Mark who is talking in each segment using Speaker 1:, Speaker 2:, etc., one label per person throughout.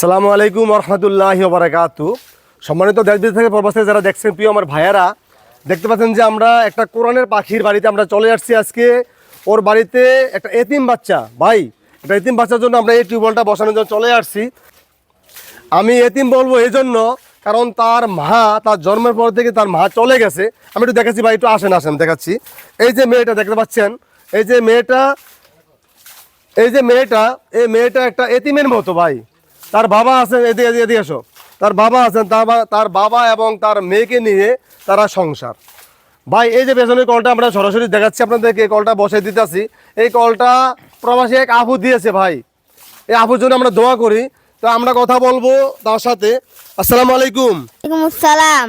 Speaker 1: সালামু আলাইকুম রহমতুল্লাহ বারাকাতু সম্মানিত দেশ বিদেশ থেকে প্রবাসে যারা দেখছেন, প্রিয় আমার ভাইয়ারা, দেখতে পাচ্ছেন যে আমরা একটা কোরআনের পাখির বাড়িতে আমরা চলে আসছি আজকে। ওর বাড়িতে একটা এতিম বাচ্চা, ভাই, একটা এতিম বাচ্চার জন্য আমরা এই টিউবওয়েলটা বসানোর জন্য চলে আসছি। আমি এতিম বলব এই জন্য কারণ তার মা, তার জন্মের পর থেকে তার মা চলে গেছে। আমি একটু দেখাচ্ছি, ভাই, একটু আসেন আসেন, দেখাচ্ছি। এই যে মেয়েটা, দেখতে পাচ্ছেন? এই যে মেয়েটা, এই যে মেয়েটা, এই মেয়েটা একটা এতিমের মতো, ভাই। তার বাবা আছেন এদিকে এদিকে এসো তার বাবা আছেন তার বাবা এবং তার মেয়েকে নিয়ে তারা সংসার। ভাই এই যে পেছনের কলটা আমরা সরাসরি দেখাচ্ছি আপনাদেরকে এই কলটা বসে দিতেছি। এই কলটা প্রবাসী এক আপু দিয়েছে ভাই। এই আপুর জন্য আমরা দোয়া করি। তো আমরা কথা বলব তার সাথে। আসসালামু আলাইকুম।
Speaker 2: আসসালাম।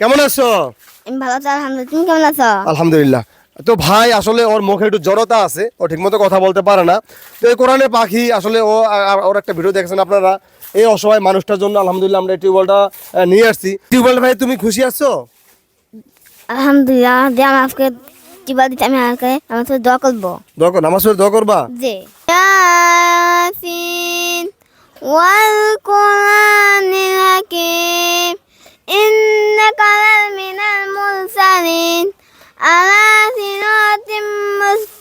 Speaker 1: কেমন আছো?
Speaker 2: ভালো আলহামদুলিল্লাহ। তুমি কেমন আছো?
Speaker 1: আলহামদুলিল্লাহ। তো ভাই আসলে ওর মুখে একটু জড়তা আছে ও ঠিকমতো কথা বলতে পারে না। তো এই কোরআনে পাখি আসলে ও ওর একটা ভিডিও দেখছেন আপনারা? এই অসহায় মানুষটার জন্য আলহামদুলিল্লাহ আমরা এই টিউবওয়েলটা নিয়ে আসছি। টিউবওয়েল ভাই তুমি খুশি আছো?
Speaker 2: আলহামদুলিল্লাহ যে আমাকে টিবা দিতে আমি আমাকে আমার সাথে দোয়া করব।
Speaker 1: দোয়া দোয়া করবা?
Speaker 2: ইয়াসিন ওয়াল কোরআনিল হাকিম ইন্নাকা মুরসালিন আলা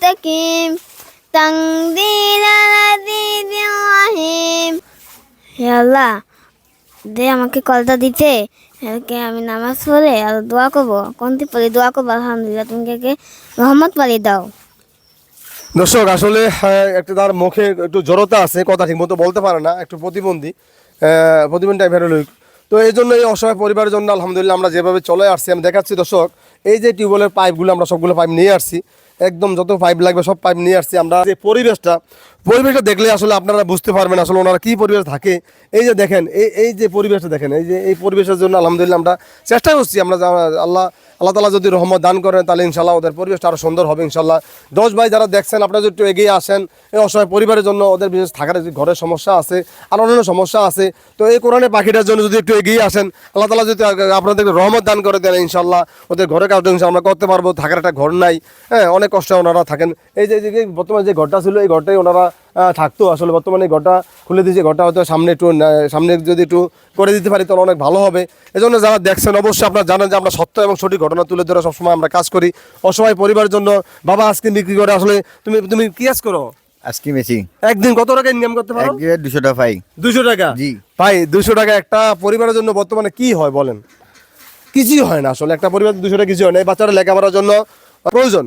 Speaker 2: মুস্তাকিম আজিজির রহিম হে আল্লাহ দে আমাকে কলটা দিতে। একে আমি নামাজ পড়ে আর দোয়া করব। কোনটি পড়ে দোয়া করব? আলহামদুলিল্লাহ, তুমি কে রহমত পালিয়ে দাও।
Speaker 1: দর্শক, আসলে একটু তার মুখে একটু জড়তা আছে, কথা ঠিক মতো বলতে পারে না, একটু প্রতিবন্ধী প্রতিবন্ধী টাইপের তো এই জন্য এই অসহায় পরিবারের জন্য আলহামদুলিল্লাহ আমরা যেভাবে চলে আসছি, আমি দেখাচ্ছি দর্শক, এই যে টিউবওয়েলের পাইপগুলো আমরা সবগুলো পাইপ নিয়ে আসছি একদম যত পাইপ লাগবে সব পাইপ নিয়ে আসছি আমরা। যে পরিবেশটা পরিবেশটা দেখলে আসলে আপনারা বুঝতে পারবেন আসলে ওনারা কী পরিবেশ থাকে। এই যে দেখেন, এই এই যে পরিবেশটা দেখেন, এই যে এই পরিবেশের জন্য আলহামদুলিল্লাহ আমরা চেষ্টা করছি আমরা আল্লাহ আল্লাহ তালা যদি রহমত দান করেন, তাহলে ইনশাল্লাহ ওদের পরিবেশটা আরও সুন্দর হবে ইনশাল্লাহ দশ ভাই যারা দেখছেন, আপনারা যদি একটু এগিয়ে আসেন, এই অসহায় পরিবারের জন্য ওদের বিশেষ থাকার ঘরের সমস্যা আছে, আর অন্যান্য সমস্যা আছে, তো এই কোরআনে পাখিটার জন্য যদি একটু এগিয়ে আসেন, আল্লাহ তালা যদি আপনাদেরকে রহমত দান করে দেন ইনশাল্লাহ ওদের ঘরে কাজ আমরা করতে পারব, থাকার একটা ঘর নাই হ্যাঁ অনেক কষ্টে ওনারা থাকেন। এই যে বর্তমানে যে ঘরটা ছিল, এই ঘরটাই ওনারা থাকতো। আসলে বর্তমানে ঘরটা খুলে দিয়েছে। ঘরটা হয়তো সামনে একটু সামনে যদি একটু করে দিতে পারি তাহলে অনেক ভালো হবে। এজন্য যারা দেখছেন অবশ্যই আপনারা জানেন যে আমরা সত্য এবং সঠিক ঘটনা তুলে ধরে সবসময় আমরা কাজ করি। অসহায় পরিবারের জন্য বাবা আজকে বিক্রি করে আসলে তুমি তুমি কি কাজ করো?
Speaker 3: আজকে মেসি।
Speaker 1: একদিন কত টাকা ইনকাম করতে পারো?
Speaker 3: একদিকে দুশো টাকা পাই।
Speaker 1: দুশো টাকা?
Speaker 3: জি।
Speaker 1: ভাই দুশো টাকা একটা পরিবারের জন্য বর্তমানে কি হয় বলেন? কিছুই হয় না আসলে। একটা পরিবার দুশো টাকা কিছু হয় না। এই বাচ্চারা লেখাপড়ার জন্য প্রয়োজন।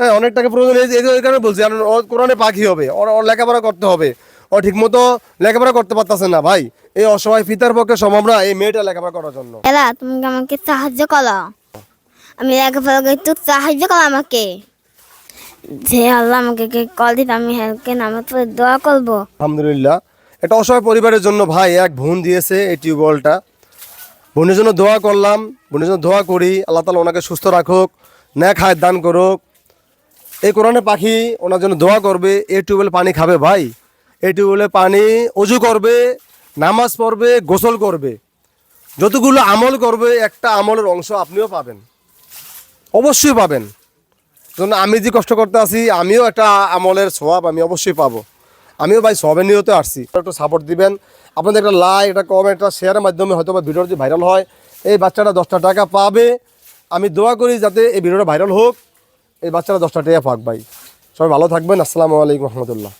Speaker 1: হ্যাঁ অনেক টাকা প্রয়োজন। এই কারণে বলছি কারণ ও কোরআনে পাখি হবে ওর ওর লেখাপড়া করতে হবে। ও ঠিকমতো লেখাপড়া করতে পারতেছে না ভাই। এই অসহায় পিতার পক্ষে সম্ভব না এই মেয়েটা লেখাপড়া করার জন্য।
Speaker 2: এলা তুমি আমাকে সাহায্য করো? আমি একেবারে একটু সাহায্য করো আমাকে। যে আল্লাহ আমাকে কে কল দিতে আমি হেলকে নামাজ পড়ে দোয়া করব।
Speaker 1: আলহামদুলিল্লাহ। এটা অসহায় পরিবারের জন্য ভাই এক বোন দিয়েছে এই টিউবওয়েলটা। বোনের জন্য দোয়া করলাম বোনের জন্য দোয়া করি। আল্লাহ তালা ওনাকে সুস্থ রাখুক ন্যাক হায় দান করুক। এই কোরআনে পাখি ওনার জন্য দোয়া করবে, এই টিউবওয়েল পানি খাবে ভাই। এই টিউবওয়েলে পানি অজু করবে, নামাজ পড়বে, গোসল করবে। যতগুলো আমল করবে, একটা আমলের অংশ আপনিও পাবেন। অবশ্যই পাবেন। জন্য আমি যে কষ্ট করতে আছি, আমিও একটা আমলের স্বভাব আমি অবশ্যই পাবো। আমিও ভাই সবে নিয়তে আসছি একটু সাপোর্ট দিবেন। আপনাদের একটা লাইক একটা কমেন্ট একটা শেয়ারের মাধ্যমে হয়তো বা ভিডিও যদি ভাইরাল হয়। এই বাচ্চাটা দশটা টাকা পাবে। আমি দোয়া করি যাতে এই ভিডিওটা ভাইরাল হোক। এই বাচ্চারা দশটা টাকা পাক ভাই। সবাই ভালো থাকবেন। আসসালামু আলাইকুম রহমতুল্লাহ।